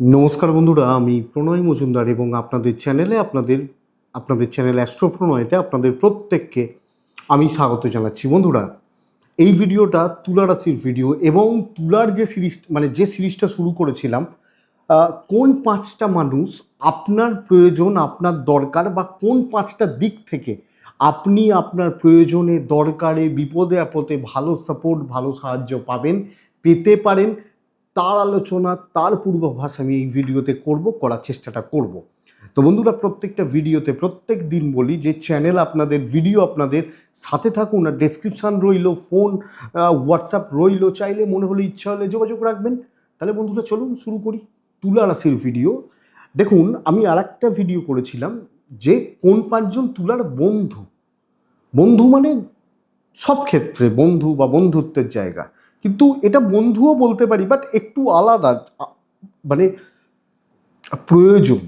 নমস্কার বন্ধুরা, আমি প্রণয় মজুমদার এবং আপনাদের চ্যানেলে আপনাদের আপনাদের চ্যানেল অ্যাস্ট্রো প্রণয়তে আপনাদের প্রত্যেককে আমি স্বাগত জানাচ্ছি। বন্ধুরা, এই ভিডিওটা তুলা রাশির ভিডিও এবং তুলার যে সিরিজ মানে যে সিরিজটা শুরু করেছিলাম কোন পাঁচটা মানুষ আপনার প্রয়োজন, আপনার দরকার বা কোন পাঁচটা দিক থেকে আপনি আপনার প্রয়োজনে দরকারে, বিপদে আপদে ভালো সাপোর্ট ভালো সাহায্য পাবেন, পেতে পারেন। তার আলোচনা, তার পূর্বাভাস আমি এই ভিডিওতে করব, করার চেষ্টাটা করব। তো বন্ধুরা, প্রত্যেকটা ভিডিওতে, প্রত্যেক দিন বলি যে চ্যানেল আপনাদের ভিডিও আপনাদের সাথে থাকুন আর ডেসক্রিপশান রইল ফোন হোয়াটসঅ্যাপ রইল। চাইলে মনে হলে ইচ্ছা হলে যোগাযোগ রাখবেন। তাহলে বন্ধুরা, চলুন শুরু করি তুলা রাশির ভিডিও দেখুন, আমি আর ভিডিও করেছিলাম যে কোন পাঁচজন তুলার বন্ধু? বন্ধু মানে সব ক্ষেত্রে বন্ধু বা বন্ধুত্বের জায়গা। কিন্তু এটা বন্ধুও বলতে পারি বাট একটু আলাদা মানে প্রয়োজন,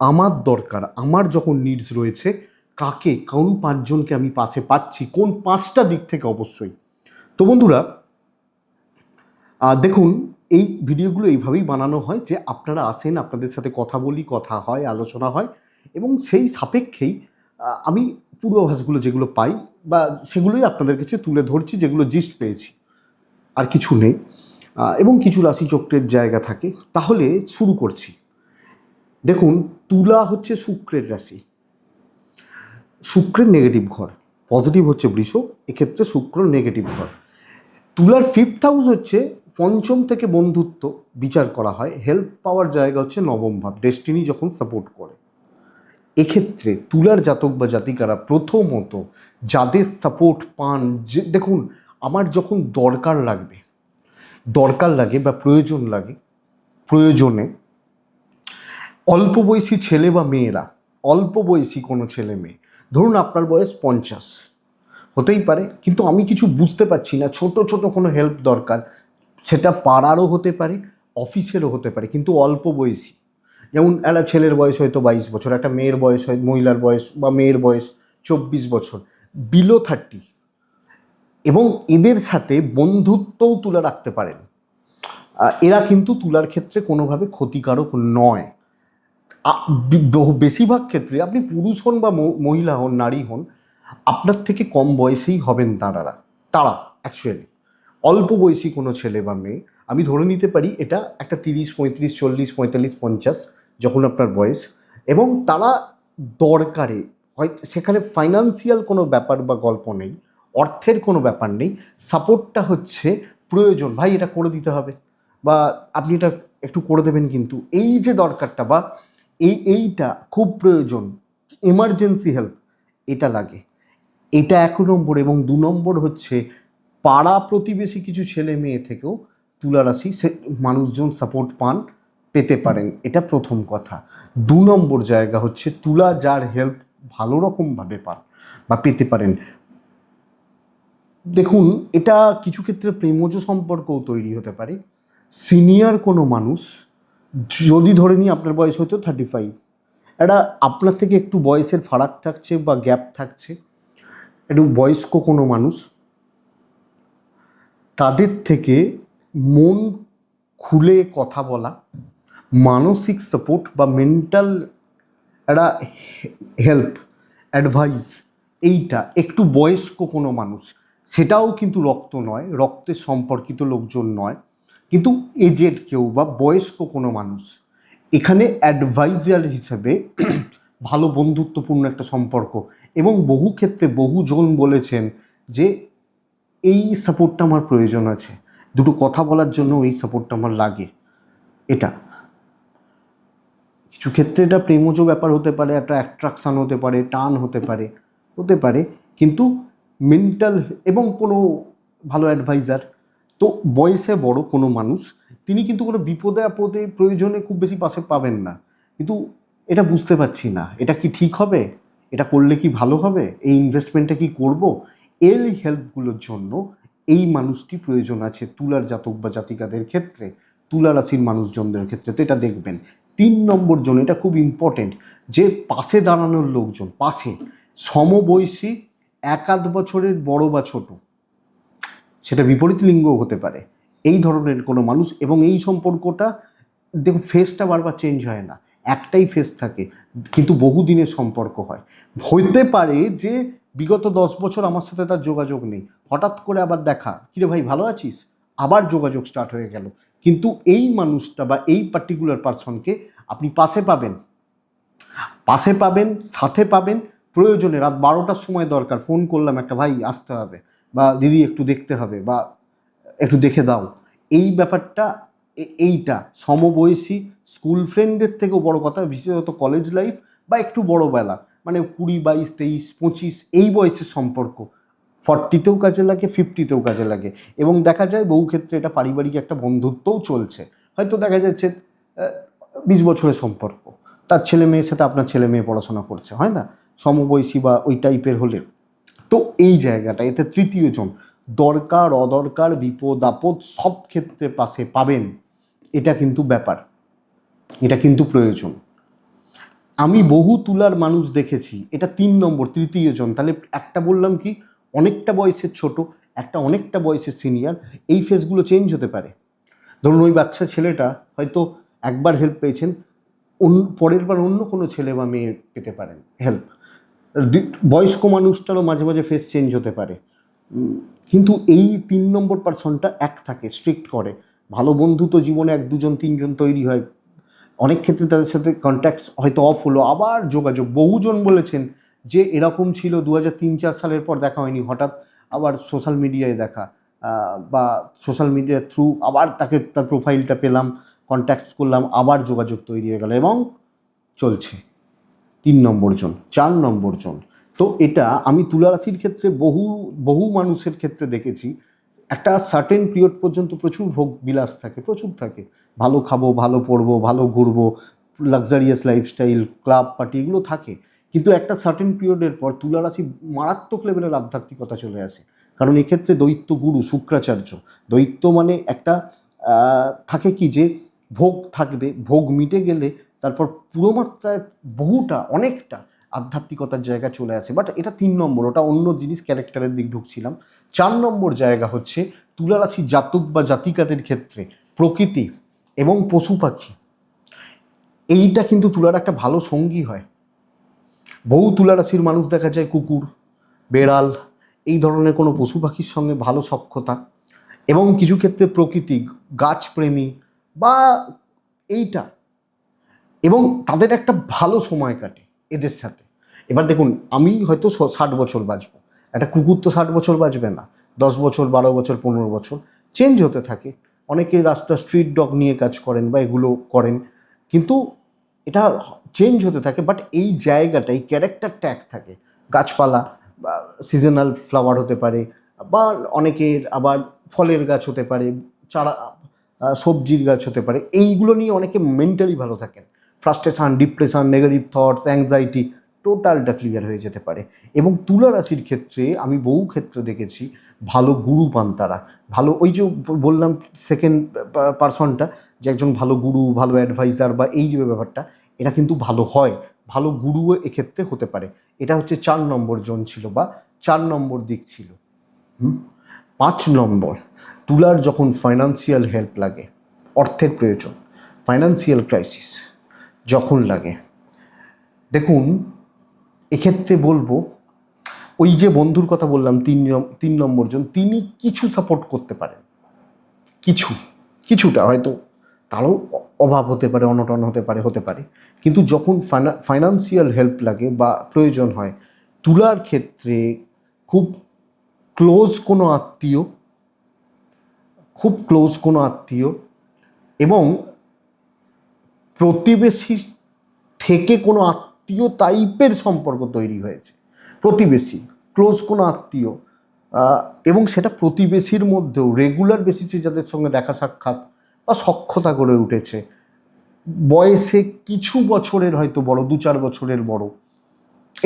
আমার দরকার, আমার যখন নিডস রয়েছে, কাকে, কোন পাঁচজনকে আমি পাশে পাচ্ছি, কোন পাঁচটা দিক থেকে অবশ্যই। তো বন্ধুরা দেখুন, এই ভিডিওগুলো এইভাবেই বানানো হয় যে আপনারা আসেন, আপনাদের সাথে কথা বলি, কথা হয়, আলোচনা হয়, এবং সেই সাপেক্ষেই আমি পূর্বাভাসগুলো যেগুলো পাই, বা সেগুলোই আপনাদের কাছে তুলে ধরছি, যেগুলো জিস্ট পেয়েছি। আর কিছু নেই। এবং কিছু রাশিচক্রের জায়গা থাকে। তাহলে শুরু করছি। দেখুন, তুলা হচ্ছে শুক্রের রাশি। শুক্রের নেগেটিভ ঘর। পজিটিভ হচ্ছে বৃষ, এক্ষেত্রে শুক্র নেগেটিভ ঘর। তুলার ফিফথ হাউস হচ্ছে পঞ্চম থেকে বন্ধুত্ব বিচার করা হয়। হেল্প পাওয়ার জায়গা হচ্ছে নবম ভাব ডেস্টিনি যখন সাপোর্ট করে। এক্ষেত্রে তুলার জাতক বা জাতিকারা প্রথমত যাদের সাপোর্ট পান, যে দেখুন আমার যখন দরকার লাগবে, দরকার লাগে বা প্রয়োজন লাগে, প্রয়োজনে অল্প বয়সী ছেলে বা মেয়েরা, অল্প বয়সী কোনো ছেলে মেয়ে, ধরুন আপনার বয়স পঞ্চাশ, হতেই পারে, কিন্তু আমি কিছু বুঝতে পারছি না, ছোট ছোট কোনো হেল্প দরকার, সেটা পাড়ারও হতে পারে, অফিসেরও হতে পারে, কিন্তু অল্প বয়সী, যেমন একটা ছেলের বয়স হয়তো বাইশ বছর, একটা মেয়ের বয়স হয়, মহিলার বয়স বা মেয়ের বয়স চব্বিশ বছর বিলো থার্টি এবং এদের সাথে বন্ধুত্বও তুলে রাখতে পারেন। এরা কিন্তু তুলার ক্ষেত্রে কোনোভাবে ক্ষতিকারক নয়। বেশিরভাগ ক্ষেত্রে আপনি পুরুষ হন বা মহিলা হন, নারী হন, আপনার থেকে কম বয়সেই হবেন তাঁরা তারা অ্যাকচুয়ালি অল্প বয়সী কোনো ছেলে বা মেয়ে। আমি ধরে নিতে পারি, এটা একটা তিরিশ, পঁয়ত্রিশ, চল্লিশ, পঁয়তাল্লিশ, পঞ্চাশ, যখন আপনার বয়স। এবং তারা দরকারে হয় সেখানে ফাইনান্সিয়াল কোনো ব্যাপার বা গল্প নেই। অর্থের কোনো ব্যাপার নেই, সাপোর্টটা হচ্ছে প্রয়োজন। ভাই, এটা করে দিতে হবে। বা আপনি এটা একটু করে দেবেন কিন্তু। এই যে দরকারটা বা এই, এইটা খুব প্রয়োজন। এমার্জেন্সি হেল্প, এটা লাগে। এটা এক নম্বর এবং দু নম্বর হচ্ছে পাড়া প্রতিবেশী কিছু ছেলে মেয়ে থেকেও তুলা রাশি সে মানুষজন সাপোর্ট পান, পেতে পারেন। এটা প্রথম কথা। দু নম্বর জায়গা হচ্ছে তুলা যার হেল্প ভালো রকমভাবে পান বা পেতে পারেন। দেখুন, এটা কিছু ক্ষেত্রে প্রেমজ সম্পর্কও তৈরি হতে পারে। সিনিয়র কোনো মানুষ, যদি ধরে নিই আপনার বয়স হয়তো থার্টি ফাইভ একটা আপনার থেকে একটু বয়সের ফারাক থাকছে বা গ্যাপ থাকছে, একটু বয়স্ক কোনো মানুষ, তাদের থেকে মন খুলে কথা বলা, মানসিক সাপোর্ট বা মেন্টাল একটা হেল্প অ্যাডভাইস এইটা, একটু বয়স্ক কোনো মানুষ সেটাও কিন্তু রক্ত নয় রক্তের সম্পর্কিত লোকজন নয়। কিন্তু এজেড কেউ বা বয়স্ক কোনো মানুষ, এখানে অ্যাডভাইজার হিসেবে ভালো বন্ধুত্বপূর্ণ একটা সম্পর্ক এবং বহু ক্ষেত্রে বহুজন বলেছেন যে, এই সাপোর্টটা আমার প্রয়োজন আছে। দুটো কথা বলার জন্য এই সাপোর্টটা আমার লাগে। এটা। কিছু ক্ষেত্রে এটা প্রেমজ ব্যাপার হতে পারে, একটা অ্যাট্রাকশান হতে পারে, টান হতে পারে হতে পারে। কিন্তু মেন্টাল এবং কোনো ভালো অ্যাডভাইজার তো বয়সে বড় কোনো মানুষ, তিনি কিন্তু কোনো বিপদে আপদে প্রয়োজনে খুব বেশি পাশে পাবেন না। কিন্তু এটা বুঝতে পারছি না, এটা কি ঠিক হবে? এটা করলে কি ভালো হবে? এই ইনভেস্টমেন্টটা কি করব? এই হেল্পগুলোর জন্য এই মানুষটি প্রয়োজন আছে তুলার জাতক বা জাতিকাদের ক্ষেত্রে, তুলা রাশির মানুষজনদের ক্ষেত্রে, তো এটা দেখবেন। তিন নম্বর জন এটা খুব ইম্পর্টেন্ট যে পাশে দাঁড়ানোর লোকজন, পাশে সমবয়সী এক আধ বছরের বড় বা ছোট, সেটা বিপরীত লিঙ্গ হতে পারে। এই ধরনের কোনো মানুষ এবং এই সম্পর্কটা, দেখুন ফেসটা বারবার চেঞ্জ হয় না। একটাই ফেস থাকে, কিন্তু বহুদিনের সম্পর্ক হয়। হইতে পারে যে বিগত দশ বছর আমার সাথে তার যোগাযোগ নেই। হঠাৎ করে আবার দেখা কিরে ভাই, ভালো আছিস? আবার যোগাযোগ স্টার্ট হয়ে গেল। কিন্তু এই মানুষটা বা এই পার্টিকুলার পার্সনকে আপনি পাশে পাবেন। পাশে পাবেন, সাথে পাবেন প্রয়োজনে রাত বারোটার সময় দরকার। ফোন করলাম একটা, ভাই, আসতে হবে। বা, দিদি, একটু দেখতে হবে। বা, একটু দেখে দাও। এই ব্যাপারটা এইটা সমবয়সী স্কুল ফ্রেন্ডদের থেকেও বড় কথা, বিশেষত কলেজ লাইফ বা একটু বড় বেলা। মানে কুড়ি, বাইশ, তেইশ, পঁচিশ, এই বয়সের সম্পর্ক। ফর্টিতেও কাজে লাগে, ফিফটিতেও কাজে লাগে। এবং দেখা যায় বহু ক্ষেত্রে এটা পারিবারিক একটা বন্ধুত্বও চলছে। হয়তো দেখা যাচ্ছে বিশ বছরের সম্পর্ক। তার ছেলে মেয়ের সাথে আপনার ছেলে মেয়ে পড়াশোনা করছে, হয় না? সমবয়সী বা ওই টাইপের হলে। তো এই জায়গাটা, এতে তৃতীয় জন। দরকার, অদরকার, বিপদ, আপদ সব ক্ষেত্রে পাশে পাবেন। এটা কিন্তু ব্যাপার। এটা কিন্তু প্রয়োজন। আমি বহু তুলার মানুষ দেখেছি, এটা তিন নম্বর, তৃতীয় জন। তাহলে একটা বললাম কি, অনেকটা বয়সের ছোট, একটা অনেকটা বয়সের সিনিয়র এই ফেসগুলো চেঞ্জ হতে পারে। ধরুন ওই বাচ্চা ছেলেটা হয়তো একবার হেল্প পেয়েছেন, অন্য, পরের বার অন্য কোনো ছেলে বা মেয়ে পেতে পারেন হেল্প বয়স্ক মানুষটারও মাঝে মাঝে ফেস চেঞ্জ হতে পারে। কিন্তু এই তিন নম্বর পার্সনটা এক থাকে স্ট্রিক্ট করে। ভালো বন্ধু তো জীবনে এক, দুজন, তিনজন তৈরি হয়। অনেক ক্ষেত্রে তাদের সাথে কন্ট্যাক্টস হয়তো অফ হলো। আবার যোগাযোগ, বহুজন বলেছেন যে এরকম ছিল দু হাজার তিন, চার সালের পর দেখা হয়নি। হঠাৎ আবার সোশ্যাল মিডিয়ায় দেখা বা সোশ্যাল মিডিয়ার থ্রু আবার তাকে, তার প্রোফাইলটা পেলাম কন্ট্যাক্ট করলাম, আবার যোগাযোগ তৈরি হয়ে গেল এবং চলছে। তিন নম্বর জন, চার নম্বর জন। তো এটা আমি তুলা রাশির ক্ষেত্রে বহু বহু মানুষের ক্ষেত্রে দেখেছি। একটা সার্টেন পিরিয়ড পর্যন্ত প্রচুর ভোগ বিলাস থাকে, প্রচুর থাকে। ভালো খাব, ভালো পড়ব, ভালো ঘুরবো লাক্সারিয়াস লাইফস্টাইল ক্লাব পার্টি এগুলো থাকে। কিন্তু একটা সার্টেন পিরিয়ডের পর তুলা রাশি মারাত্মক লেভেলের আধ্যাত্মিকতা চলে আসে। কারণ এক্ষেত্রে দৈত্য গুরু, শুক্রাচার্য। দৈত্য মানে একটা থাকে কি যে ভোগ থাকবে, ভোগ মিটে গেলে তারপর পুরো মাত্রায় বহুটা, অনেকটা আধ্যাত্মিকতার জায়গা চলে আসে। বাট এটা তিন নম্বর, ওটা অন্য জিনিস ক্যারেক্টারের দিক ঢুকছিলাম। চার নম্বর জায়গা হচ্ছে তুলা রাশি জাতক বা জাতিকাদের ক্ষেত্রে প্রকৃতি এবং পশু পাখি। এইটা কিন্তু তুলার একটা ভালো সঙ্গী হয়। বহু তুলারাশির মানুষ দেখা যায় কুকুর, বেড়াল, এই ধরনের কোনো পশু পাখির সঙ্গে ভালো সক্ষতা এবং কিছু ক্ষেত্রে প্রকৃতি গাছপ্রেমী বা এইটা এবং তাদের একটা ভালো সময় কাটে এদের সাথে। এবার দেখুন, আমি হয়তো ষাট বছর বাঁচবো। একটা কুকুর তো ষাট বছর বাঁচবে না। দশ বছর, বারো বছর, পনেরো বছর চেঞ্জ হতে থাকে। অনেকে রাস্তা স্ট্রিট ডগ নিয়ে কাজ করেন বা এগুলো করেন। কিন্তু এটা চেঞ্জ হতে থাকে বাট এই জায়গাটা এই ক্যারেক্টারটা এক থাকে। গাছপালা, বা সিজনাল ফ্লাওয়ার হতে পারে, বা অনেকের আবার ফলের গাছ হতে পারে, চারা সবজির গাছ হতে পারে। এইগুলো নিয়ে অনেকে মেন্টালি ভালো থাকেন। Frustration depression negative thoughts anxiety টোটালটা ক্লিয়ার হয়ে যেতে পারে। এবং তুলা রাশির ক্ষেত্রে, আমি বহু ক্ষেত্রে দেখেছি, ভালো গুরু পান তারা। ভালো, ওই যে বললাম সেকেন্ড পার্সনটা যে একজন ভালো গুরু, ভালো অ্যাডভাইজার বা এই যে ব্যাপারটা, এটা কিন্তু ভালো হয়। ভালো গুরুও এক্ষেত্রে হতে পারে। এটা হচ্ছে চার নম্বর জোন ছিল বা চার নম্বর দিক ছিল। পাঁচ নম্বর, তুলার যখন ফাইন্যান্সিয়াল হেল্প লাগে, অর্থের প্রয়োজন ফাইন্যান্সিয়াল ক্রাইসিস যখন লাগে। দেখুন, এক্ষেত্রে বলব, ওই যে বন্ধুর কথা বললাম, তিন তিন নম্বর জন তিনি কিছু সাপোর্ট করতে পারেন। কিছু, কিছুটা, হয়তো তারও অভাব হতে পারে, অনটন হতে পারে হতে পারে। কিন্তু যখন ফাইন্যান্সিয়াল হেল্প লাগে বা প্রয়োজন হয়, তুলার ক্ষেত্রে খুব ক্লোজ কোনো আত্মীয়, খুব ক্লোজ কোনো আত্মীয় এবং প্রতিবেশী থেকে কোনো আত্মীয় টাইপের সম্পর্ক তৈরি হয়েছে। প্রতিবেশী ক্লোজ কোনো আত্মীয় এবং সেটা প্রতিবেশীর মধ্যেও রেগুলার বেসিসে যাদের সঙ্গে দেখা সাক্ষাৎ বা সক্ষতা গড়ে উঠেছে। বয়সে কিছু বছরের হয়তো বড়, দু চার বছরের বড়,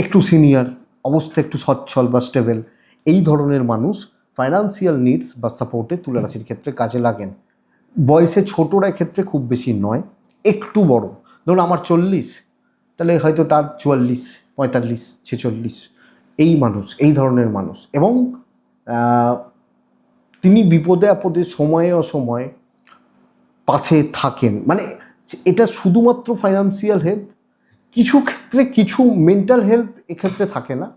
একটু সিনিয়র অবস্থা একটু সচ্ছল বা স্টেবল এই ধরনের মানুষ ফাইন্যান্সিয়াল নিডস বা সাপোর্টে তুলা রাশির ক্ষেত্রে কাজে লাগেন। বয়সে ছোটরা ক্ষেত্রে খুব বেশি নয়। একটু বড়। ধরুন আমার চল্লিশ, তাহলে হয়তো তার চুয়াল্লিশ, পঁয়তাল্লিশ, ছেচল্লিশ, এই মানুষ, এই ধরনের মানুষ। এবং তিনি বিপদে আপদে সময়ে অসময়ে পাশে থাকেন। মানে এটা শুধুমাত্র ফাইন্যান্সিয়াল হেল্প কিছু ক্ষেত্রে কিছু মেন্টাল হেল্প এক্ষেত্রে থাকে না।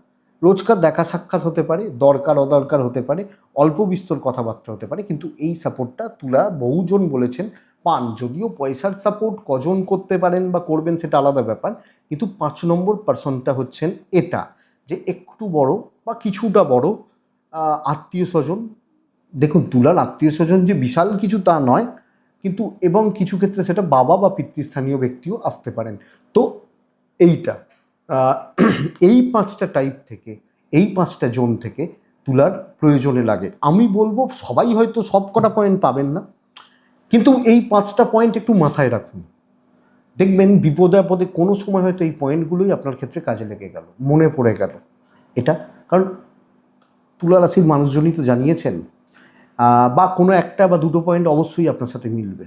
রোজকার দেখা সাক্ষাৎ হতে পারে, দরকার, অদরকার হতে পারে, অল্প বিস্তর কথাবার্তা হতে পারে, কিন্তু এই সাপোর্টটা তুলা বহুজন বলেছেন পান। যদিও পয়সার সাপোর্ট কজন করতে পারেন বা করবেন সেটা আলাদা ব্যাপার, কিন্তু পাঁচ নম্বর পার্সনটা হচ্ছেন এটা, যে একটু বড় বা কিছুটা বড় আত্মীয় স্বজন। দেখুন তুলার আত্মীয় স্বজন যে বিশাল কিছু তা নয়, কিন্তু এবং কিছু ক্ষেত্রে সেটা বাবা বা পিতৃস্থানীয় ব্যক্তিও আসতে পারেন। তো এইটা এই পাঁচটা টাইপ থেকে, এই পাঁচটা জোন থেকে তুলার প্রয়োজনে লাগে। আমি বলব সবাই হয়তো সব কটা পয়েন্ট পাবেন না। কিন্তু এই পাঁচটা পয়েন্ট একটু মাথায় রাখুন। দেখবেন বিপদে আপদে কোনো সময় হয়তো এই পয়েন্টগুলোই আপনার ক্ষেত্রে কাজে লেগে গেল, মনে পড়ে গেল। এটা কারণ তুলা রাশির মানুষজনই তো জানিয়েছেন বা কোনো একটা বা দুটো পয়েন্ট অবশ্যই আপনার সাথে মিলবে।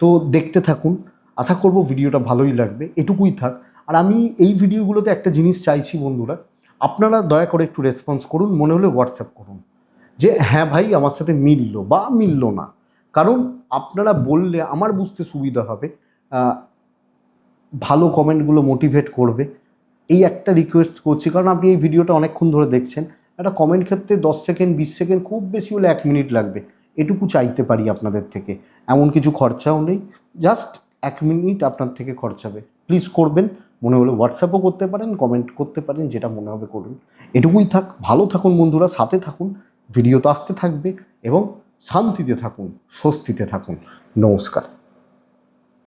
তো দেখতে থাকুন, আশা করব ভিডিওটা ভালোই লাগবে, এটুকুই থাক। আর আমি এই ভিডিওগুলোতে একটা জিনিস চাইছি বন্ধুরা, আপনারা দয়া করে একটু রেসপন্স করুন, মনে হলে হোয়াটসঅ্যাপ করুন। যে হ্যাঁ ভাই, আমার সাথে মিললো বা মিললো না। কারণ আপনারা বললে আমার বুঝতে সুবিধা হবে ভালো কমেন্টগুলো মোটিভেট করবে। এই একটা রিকোয়েস্ট করছি, কারণ আপনি এই ভিডিওটা অনেকক্ষণ ধরে দেখছেন। একটা কমেন্ট ক্ষেত্রে দশ সেকেন্ড বিশ সেকেন্ড খুব বেশি হলে এক মিনিট লাগবে। এটুকু চাইতে পারি আপনাদের থেকে। এমন কিছু খরচাও নেই জাস্ট এক মিনিট আপনার থেকে খরচাবে প্লিজ করবেন, মনে হলে হোয়াটসঅ্যাপও করতে পারেন কমেন্ট করতে পারেন, যেটা মনে হবে করুন। এটুকুই থাক, ভালো থাকুন বন্ধুরা, সাথে থাকুন। ভিডিও তো আসতে থাকবে এবং শান্তিতে থাকুন স্বস্তিতে থাকুন। নমস্কার।